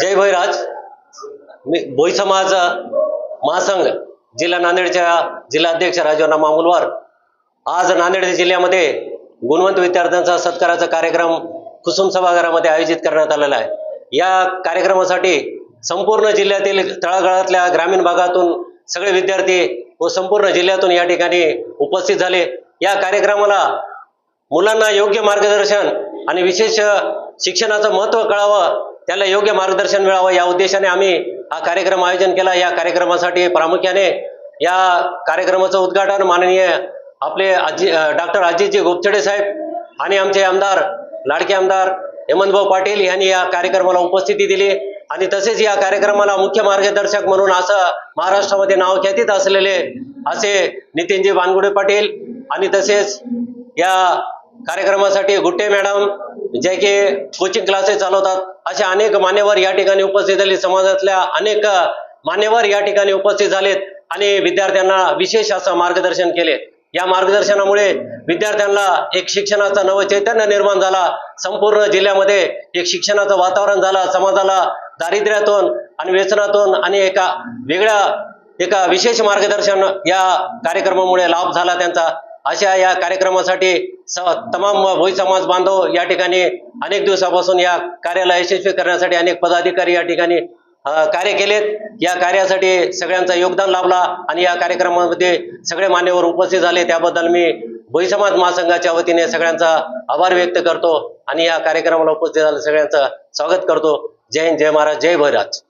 जय भैराज. मी भोई समाज महासंघ जिल्हा नांदेडच्या जिल्हाध्यक्ष राजवना मामुलवार. आज नांदेड जिल्ह्यामध्ये गुणवंत विद्यार्थ्यांचा सत्काराचा कार्यक्रम कुसुम सभागारामध्ये आयोजित करण्यात आलेला आहे. या कार्यक्रमासाठी संपूर्ण जिल्ह्यातील तळागाळातल्या ग्रामीण भागातून सगळे विद्यार्थी व संपूर्ण जिल्ह्यातून या ठिकाणी उपस्थित झाले. या कार्यक्रमाला मुलांना योग्य मार्गदर्शन आणि विशेष शिक्षणाचं महत्त्व कळावं त्याला योग्य मार्गदर्शन मिळावं या उद्देशाने आम्ही हा कार्यक्रम आयोजन केला. या कार्यक्रमासाठी प्रामुख्याने या कार्यक्रमाचं उद्घाटन माननीय आपले आजी डॉक्टर अजितजी गोपचडे साहेब आणि आमचे आमदार लाडके आमदार हेमंतभाऊ पाटील यांनी या कार्यक्रमाला उपस्थिती दिली. आणि तसेच या कार्यक्रमाला मुख्य मार्गदर्शक म्हणून असं महाराष्ट्रामध्ये नाव ख्यातीत असलेले असे नितीनजी बानगुडे पाटील आणि तसेच या कार्यक्रमासाठी गुट्टे मॅडम जे की कोचिंग क्लासेस चालवतात असे अनेक मान्यवर या ठिकाणी उपस्थित झाले. समाजातल्या अनेक मान्यवर या ठिकाणी उपस्थित झालेत आणि विद्यार्थ्यांना विशेष असं मार्गदर्शन केले. या मार्गदर्शनामुळे विद्यार्थ्यांना एक शिक्षणाचं नव चैतन्य निर्माण झाला. संपूर्ण जिल्ह्यामध्ये एक शिक्षणाचं वातावरण झालं. समाजाला दारिद्र्यातून आणि व्यसनातून आणि एका वेगळ्या एका विशेष मार्गदर्शन या कार्यक्रमामुळे लाभ झाला त्यांचा. अशा या कार्यक्रमासाठी स तमाम भोई समाज बांधव या ठिकाणी अनेक दिवसापासून या कार्याला यशस्वी करण्यासाठी अनेक पदाधिकारी या ठिकाणी कार्य केलेत. या कार्यासाठी सगळ्यांचा योगदान लाभला आणि या कार्यक्रमामध्ये सगळे मान्यवर उपस्थित झाले. त्याबद्दल मी भोई समाज महासंघाच्या वतीने सगळ्यांचा आभार व्यक्त करतो आणि या कार्यक्रमाला उपस्थित झाले सगळ्यांचं स्वागत करतो. जय हिंद जय महाराज जय भैराज